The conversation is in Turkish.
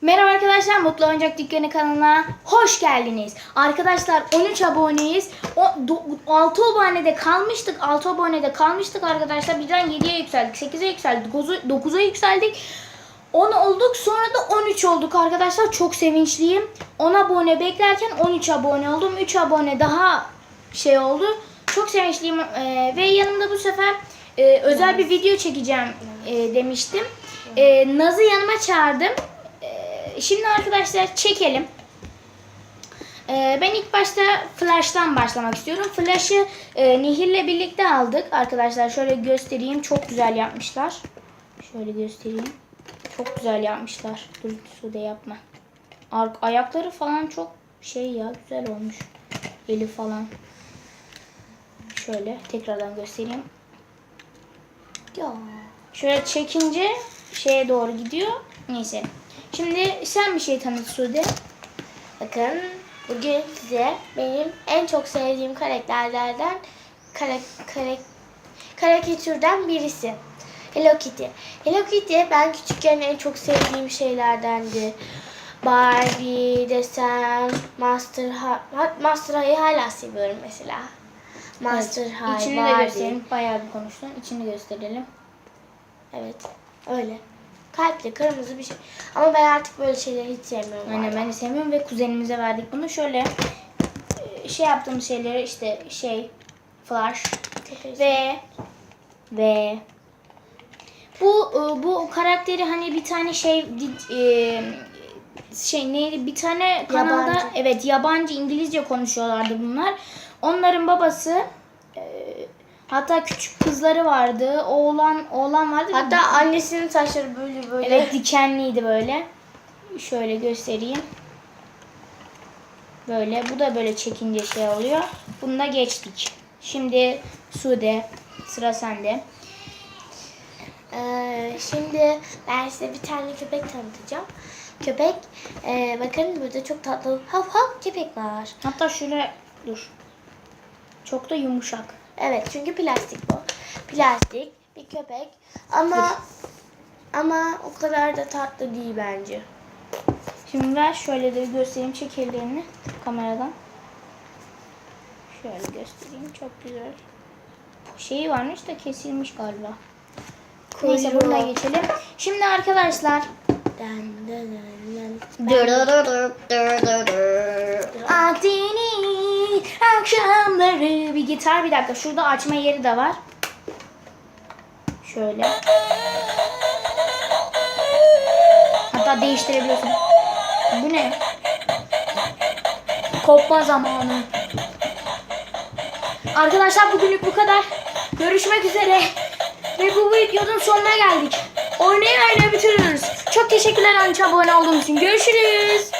Merhaba arkadaşlar, Mutlu Oyuncak Dükkanı kanalına hoş geldiniz. Arkadaşlar 13 aboneyiz. O, do- 6 abonede kalmıştık. 6 abonede kalmıştık arkadaşlar. Birden 7'ye yükseldik, 8'e yükseldik, 9'a yükseldik. 10 olduk sonra da 13 olduk arkadaşlar. Çok sevinçliyim. 10 abone beklerken 13 abone oldum. 3 abone daha şey oldu. Çok sevinçliyim. Ee, ve yanımda bu sefer e, özel bir video çekeceğim e, demiştim. E, Naz'ı yanıma çağırdım. Şimdi arkadaşlar çekelim. E, ben ilk başta Flash'tan başlamak istiyorum. Flash'ı e, Nehir'le birlikte aldık. Arkadaşlar şöyle göstereyim. Çok güzel yapmışlar. Şöyle göstereyim. Çok güzel yapmışlar. Dur suda yapma. Ar- ayakları falan çok şey ya güzel olmuş. Eli falan. Şöyle tekrardan göstereyim. Ya. Şöyle çekince şeye doğru gidiyor. Neyse. Şimdi sen bir şey tanıt Sude. Bakın bugün size benim en çok sevdiğim karakterlerden kara, kara, karikatürden birisi. Hello Kitty. Hello Kitty ben küçükken en çok sevdiğim şeylerdendi. Barbie desem, Master High, Master High'ı hala seviyorum mesela. Master High, İçini de Barbie. gösterelim. Bayağı bir konuştun. İçini gösterelim. Evet, öyle. Kalpli, kırmızı bir şey. Ama ben artık böyle şeyleri hiç sevmiyorum. Aynen ben de sevmiyorum ve kuzenimize verdik bunu. Şöyle e, şey yaptığımız şeyleri işte şey flash ve ve bu e, bu karakteri hani bir tane şey e, şey neydi bir tane kanalda Yabancı. evet yabancı İngilizce konuşuyorlardı bunlar. Onların babası hatta küçük kızları vardı. Oğlan oğlan vardı. Hatta annesinin saçları böyle böyle. Evet dikenliydi böyle. Şöyle göstereyim. Böyle. Bu da böyle çekince şey oluyor. Bunu da geçtik. Şimdi Sude sıra sende. Ee, şimdi ben size bir tane köpek tanıtacağım. Köpek, e, bakın burada çok tatlı hav hav köpek var. Hatta şuraya dur. Çok da yumuşak. Evet çünkü plastik bu. Plastik bir köpek ama ama o kadar da tatlı değil bence. Şimdi ver şöyle de göstereyim. Çek ellerini kameradan. Şöyle göstereyim. Çok güzel. Şeyi varmış da kesilmiş galiba. Neyse Kuyruğu. buna geçelim. Şimdi arkadaşlar den. Adini akşamları bir gitar bir dakika şurada açma yeri de var. Şöyle. Hatta değiştirebiliyorsun. Bu ne? Kopma zamanı. Arkadaşlar bugünlük bu kadar. Görüşmek üzere. Ve bu videonun sonuna geldik. Oynaya oynaya bitiriyoruz. Çok teşekkürler 13 abone olduğunuz için. Görüşürüz.